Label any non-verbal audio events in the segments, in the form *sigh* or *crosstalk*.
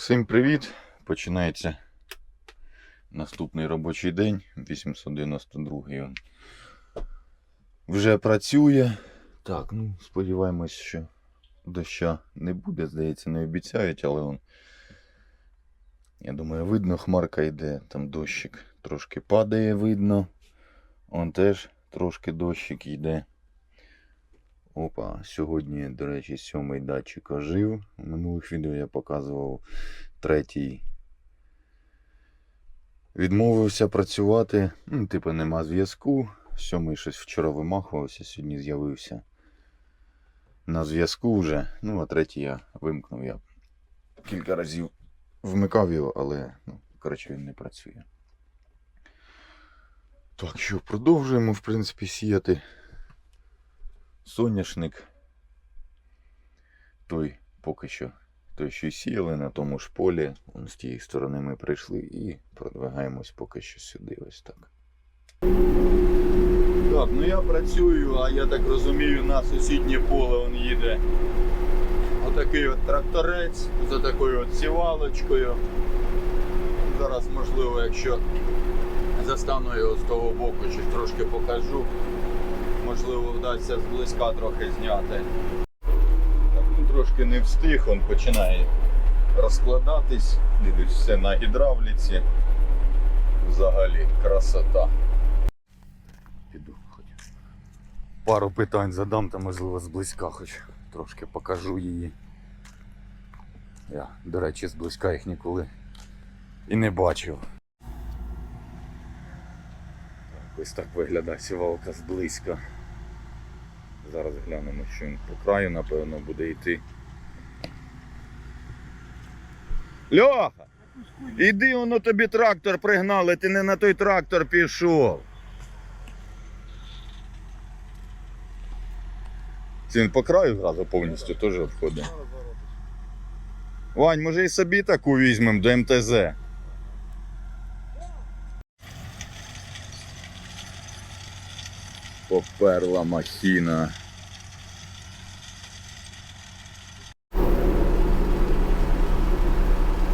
Всім привіт! Починається наступний робочий день, 892 він вже працює. Так, ну сподіваємось, що доща не буде, здається, не обіцяють, але он, я думаю, видно, хмарка йде, там дощик трошки падає, видно. Он теж трошки дощик йде. Опа, сьогодні, до речі, сьомий датчик ожив. У минулих відео я показував третій. Відмовився працювати. Ну, типу, нема зв'язку. Сьомий щось вчора вимахувався, сьогодні з'явився на зв'язку вже. Ну, а третій я вимкнув. Я кілька разів вмикав його, але, ну, коротше, він не працює. Так, що, продовжуємо, в принципі, сіяти соняшник. Той поки що той, що сіяли на тому ж полі. Вон з тієї сторони ми прийшли і продвигаємось поки що сюди. Ось так. Так, ну я працюю, а я так розумію, на сусіднє поле он їде. Отакий от тракторець за такою от сівалочкою. Зараз, можливо, якщо застану його з того боку, щось трошки покажу. Можливо, вдасться зблизька трохи зняти. Так, ну, трошки не встиг, він починає розкладатись. Дивлюсь, все на гідравліці. Взагалі красота. Піду хоч. Пару питань задам, та можливо зблизька хоч трошки покажу її. Я, до речі, зблизька їх ніколи і не бачив. Так, ось так виглядає сівалка зблизька. Зараз глянемо, що він по краю, напевно, буде йти. Льоха! Іди, воно тобі трактор пригнали, ти не на той трактор пішов. Він по краю зразу повністю теж обходить. Вань, може і собі таку візьмемо до МТЗ. Поперла махіна.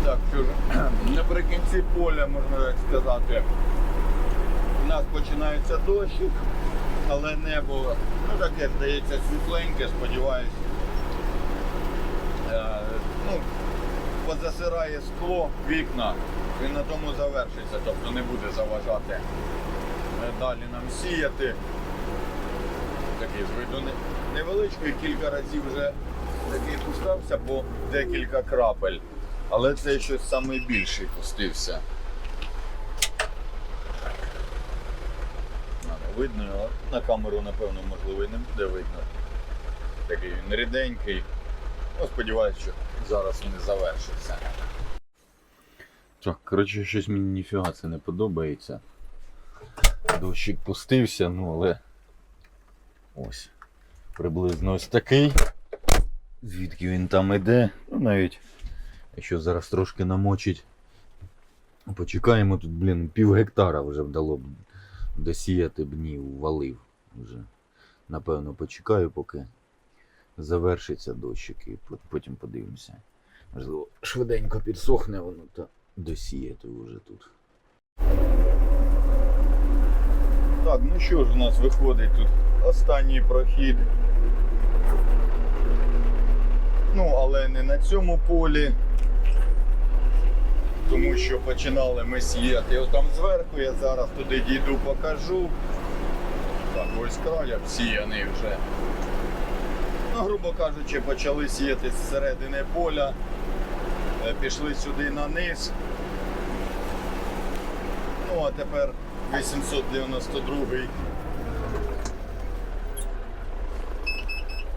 Так, що ж, *clears throat* наприкінці поля, можна так сказати, у нас починається дощик, але небо, ну таке здається, світленьке, сподіваюсь. Е, ну, позасирає скло, вікна, і на тому завершиться, тобто не буде заважати е, далі нам сіяти. Такий з невеличкий, кілька разів вже такий пустався по декілька крапель. Але це щось найбільший пустився. Видно, його. на камеру, напевно, можливо, і не буде видно. Такий він ріденький. Ну, сподіваюся, що зараз він завершиться. Так, коротше, щось мені ніфіга це не подобається. Дощик пустився, ну але ось. Приблизно ось такий. Звідки він там іде? Ну навіть якщо зараз трошки намочить. Почекаємо тут, блін, пів гектара вже вдало б досіяти б ні, валив вже. Напевно, почекаю, поки завершиться дощик і потім подивимося. Можливо, швиденько підсохне воно та досіяти вже тут. Так, ну що ж у нас виходить тут останній прохід. Ну, але не на цьому полі. Тому що починали ми сіяти отам зверху, я зараз туди дійду покажу. Так, ось край обсіяний вже. Ну, грубо кажучи, почали сіяти з середини поля, е, пішли сюди на низ. Ну, а тепер 892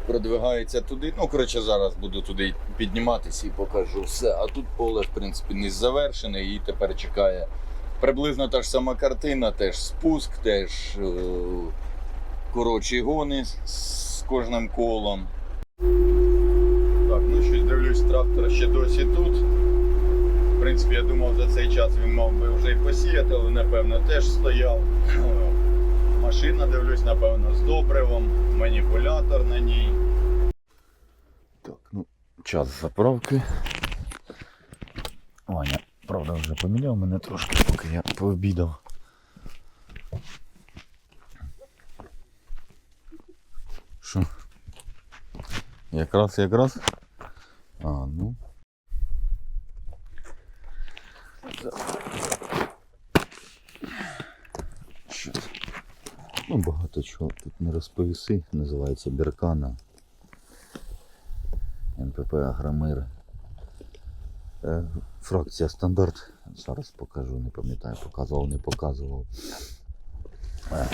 продвигається туди. Ну, коротше, зараз буду туди підніматися і покажу все. А тут поле, в принципі, не завершене і тепер чекає приблизно та ж сама картина, теж спуск, теж е- коротші гони з кожним колом. Так, ну щось дивлюсь, трактор ще досі тут. В принципі, я думав, за цей час він мав би вже і посіяти, але напевно теж стояв. Машина, дивлюсь, напевно, з добривом, маніпулятор на ній. Так, ну, час заправки. Ваня, правда, вже поміняв мене трошки, поки я пообідав. Що? Якраз, якраз. А, ну. Що? це? Ну, багато чого тут не розповіси. Називається Беркана. НПП Агромир. Е, Фракція стандарт. Зараз покажу, не пам'ятаю, показував, не показував. Е,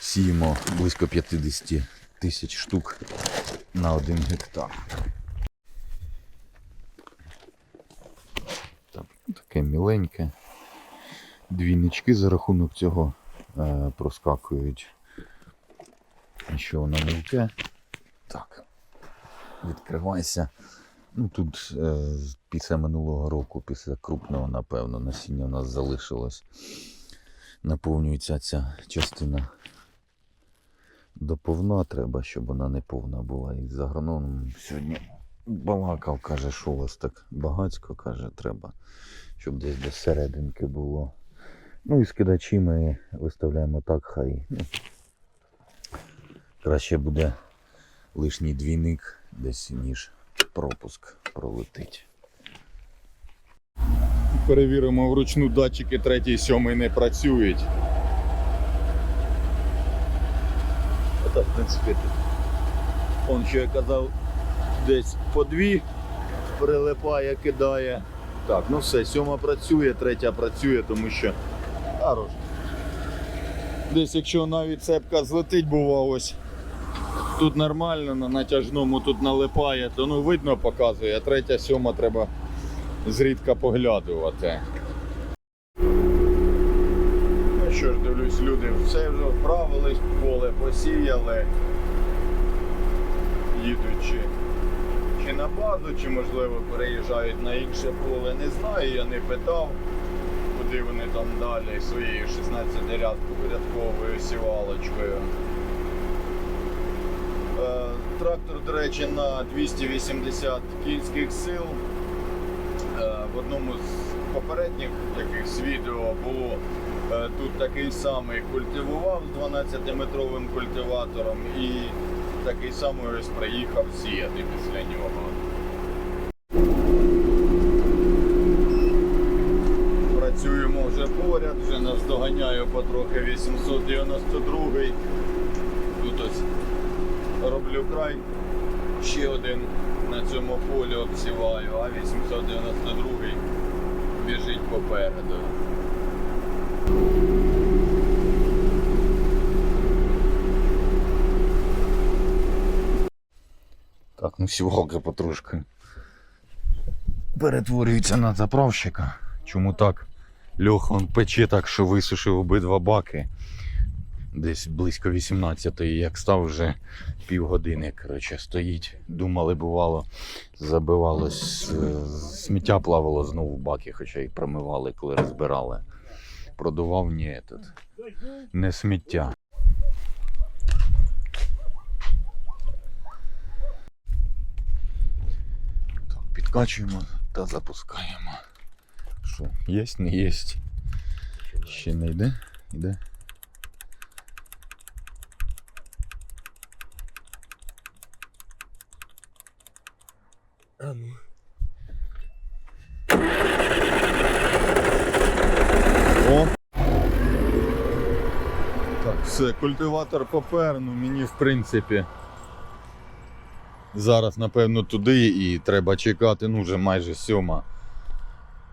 Сіємо близько 50 тисяч штук на один гектар. Таке міленьке. Двійнички за рахунок цього проскакують. Що воно мілке. Так. Відкривайся. Ну тут е, після минулого року, після крупного, напевно, насіння у нас залишилось. Наповнюється ця частина доповна, треба, щоб вона не повна була. І з агрономом сьогодні балакав, каже, що у вас так багацько, каже, треба, щоб десь до серединки було. Ну і скидачі ми виставляємо так, хай. Ну, краще буде лишній двійник десь, ніж пропуск пролетить. Перевіримо вручну датчики 3 7 не працюють. Та, в принципі. Он що я казав, десь по дві прилипає, кидає. Так, ну все, сьома працює, третя працює, тому що хорош. Десь якщо навіть цепка злетить, бува ось. Тут нормально, на натяжному тут налипає, то ну видно показує, а третя, сьома треба зрідка поглядувати. Ну що ж, дивлюсь, люди все вже вправились, поле посіяли. Їдуть чи, чи на базу, чи можливо переїжджають на інше поле. Не знаю, я не питав, куди вони там далі своєю 16-рядковою сівалочкою. Е, Трактор, до речі, на 280 кінських сил. Е, В одному з попередніх якихось відео було е, тут такий самий культивував з 12-метровим культиватором і такий самий ось приїхав сіяти після нього. Працюємо вже поряд, вже наздоганяю потрохи 892 Тут ось роблю край. Ще один на цьому полі обсіваю, а 892 біжить попереду. Так, ну сівалка потрошки перетворюється на заправщика. Чому так? Льоха он пече так, що висушив обидва баки. Десь близько 18-ї, як став вже півгодини, коротше, стоїть. Думали, бувало, забивалось, е, сміття плавало знову в баки, хоча й промивали, коли розбирали. Продував ні, тут не сміття. Так, підкачуємо та запускаємо. Що, єсть, не єсть. Ще не йде? Йде. А ну. О! Так, все, культиватор попер, ну мені в принципі. Зараз, напевно, туди і треба чекати, ну вже майже сьома.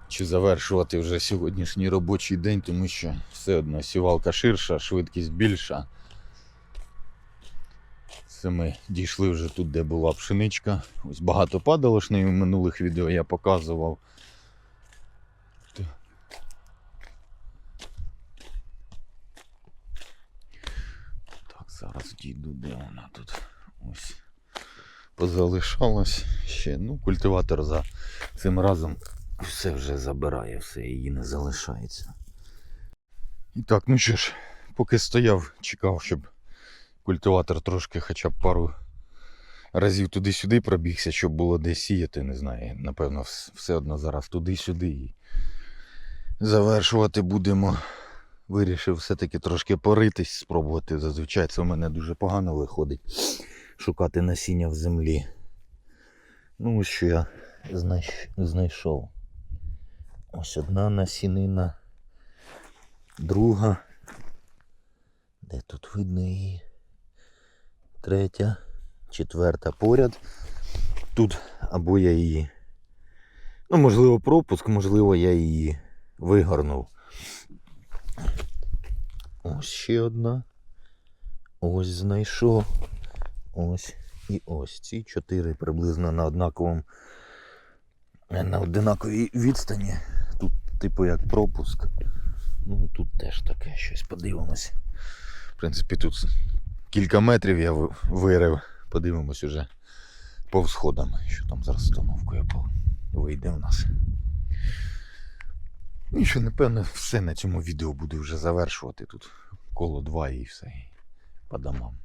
Чи завершувати вже сьогоднішній робочий день, тому що все одно сівалка ширша, швидкість більша. Це ми дійшли вже тут, де була пшеничка. Ось багато падало ж нею в минулих відео я показував. Так, зараз дійду, де вона тут. Ось. Позалишалась ще. Ну, культиватор за цим разом все вже забирає, все, її не залишається. І так, ну що ж, поки стояв, чекав, щоб культиватор трошки хоча б пару разів туди-сюди пробігся, щоб було де сіяти, не знаю. Напевно, все одно зараз туди-сюди і завершувати будемо. Вирішив все-таки трошки поритись, спробувати. Зазвичай це у мене дуже погано виходить шукати насіння в землі. Ну, ось що я знайш- знайшов. Ось одна насінина, друга. Де тут видно її? Третя, четверта поряд. Тут або я її. Ну, можливо, пропуск, можливо, я її вигорнув. Ось ще одна. Ось знайшов. Ось і ось. Ці чотири приблизно на однаковому. На однаковій відстані. Типу, як пропуск. Ну, тут теж таке щось подивимось. В принципі, тут кілька метрів я вирив. Подивимось уже по всходам, що там з розстановкою вийде у нас. І що, напевно, все на цьому відео буду вже завершувати. Тут коло 2 і все. По домам.